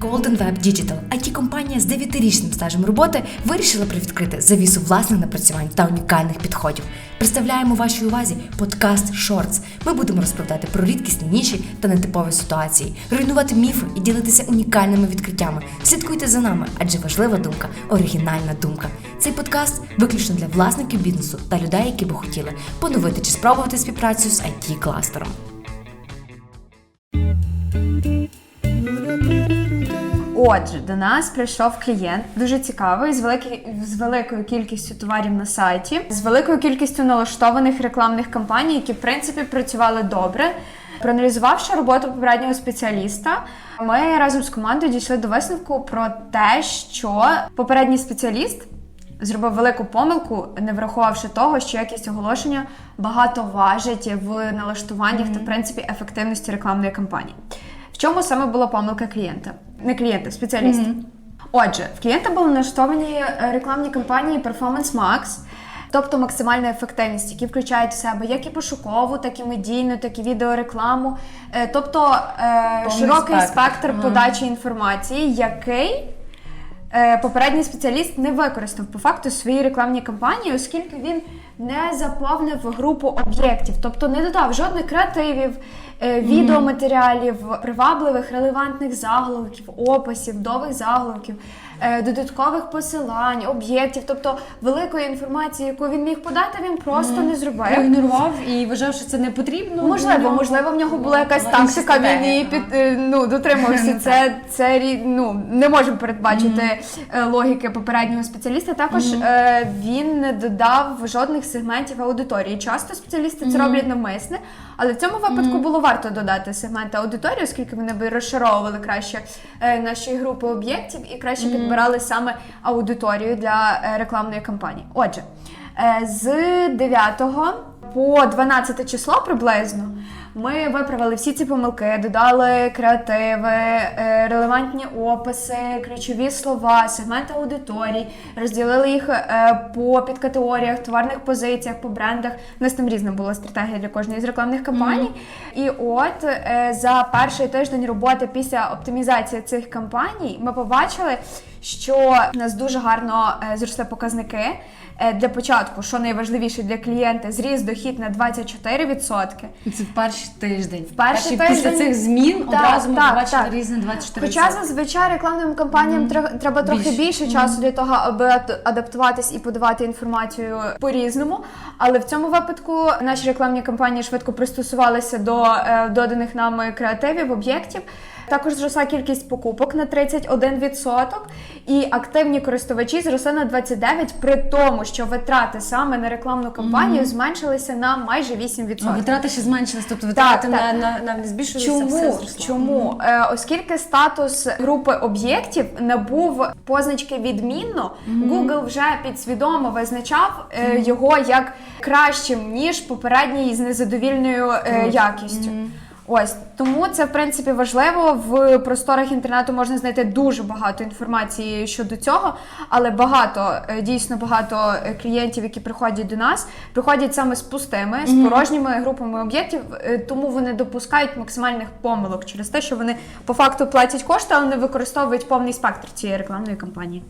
Golden Web Digital, it компанія з 9-річним стажем роботи, вирішила привідкрити завісу власних напрацювань та унікальних підходів. Представляємо вашій увазі подкаст Shorts. Ми будемо розповідати про рідкісні ніші та нетипові ситуації, руйнувати міфи і ділитися унікальними відкриттями. Слідкуйте за нами, адже важлива думка оригінальна думка. Цей подкаст виключно для власників бізнесу та людей, які би хотіли поновити чи спробувати співпрацю з it кластером Отже, до нас прийшов клієнт дуже цікавий з великий, з великою кількістю товарів на сайті, з великою кількістю налаштованих рекламних кампаній, які в принципі працювали добре. Проаналізувавши роботу попереднього спеціаліста, ми разом з командою дійшли до висновку про те, що попередній спеціаліст зробив велику помилку, не врахувавши того, що якість оголошення багато важить в налаштуваннях та в принципі ефективності рекламної кампанії. В чому саме була помилка клієнта? Не клієнта, спеціаліста. Отже, в клієнта були налаштовані е, рекламні кампанії Performance Max, тобто максимальна ефективність, які включають в себе як і пошукову, так і медійну, так і відеорекламу, Е, тобто е, Повний широкий спектр. спектр Ага. подачі інформації, який попередній спеціаліст не використав по факту своїй рекламній кампанії, оскільки він не заповнив групу об'єктів, тобто не додав жодних креативів, е, відеоматеріалів, привабливих, релевантних заголовків, описів, довгих заголовків, е, додаткових посилань, об'єктів, тобто великої інформації, яку він міг подати, він просто не зробив. проігнорував і вважав, що це не потрібно. Можливо, можливо, в нього була якась тактика, він її під е, ну дотримувався. Це це ну не можемо передбачити логіки попереднього спеціаліста. Також він не додав жодних сегментів аудиторії. Часто спеціалісти це роблять навмисне, але в цьому випадку було варто додати сегменти аудиторії, оскільки вони би розшаровували краще е, наші групи об'єктів і краще підбирали саме аудиторію для е, рекламної кампанії. Отже. Е, З 9 по 12 число приблизно ми виправили всі ці помилки, додали креативи, е, релевантні описи, ключові слова, сегменти аудиторій, розділили їх е, по підкатегоріях, товарних позиціях, по брендах. У нас там різна була стратегія для кожної з рекламних кампаній. І от е, за перший тиждень роботи після оптимізації цих кампаній ми побачили, що у нас дуже гарно е, зросли показники. Е, Для початку, що найважливіше для клієнта, зріс дохід на 24%. І Це в перший тиждень. В перший Після тиждень- цих змін Так, одразу ми так, побачили так. різне 24%. Хоча зазвичай рекламним кампаніям тре- треба трохи Більше. більше часу для того, аби адаптуватись і подавати інформацію по-різному. Але в цьому випадку наші рекламні кампанії швидко пристосувалися до е, доданих нами креативів, об'єктів. Також зросла кількість покупок на 31%, і активні користувачі зросли на 29%, при тому, що витрати саме на рекламну кампанію зменшилися на майже 8%. А витрати ще зменшились, тобто витрати так. на, на, на не збільшилися, все Чому? зросло. Чому? Е, оскільки статус групи об'єктів набув позначки відмінно, Google вже підсвідомо визначав е, його як кращим ніж попередній з незадовільною е, якістю. Ось тому це в принципі важливо. В просторах інтернету можна знайти дуже багато інформації щодо цього, але багато е, дійсно багато е, клієнтів, які приходять до нас, приходять саме з пустими, з порожніми групами об'єктів, е, тому вони допускають максимальних помилок через те, що вони по факту платять кошти, але не використовують повний спектр цієї рекламної кампанії.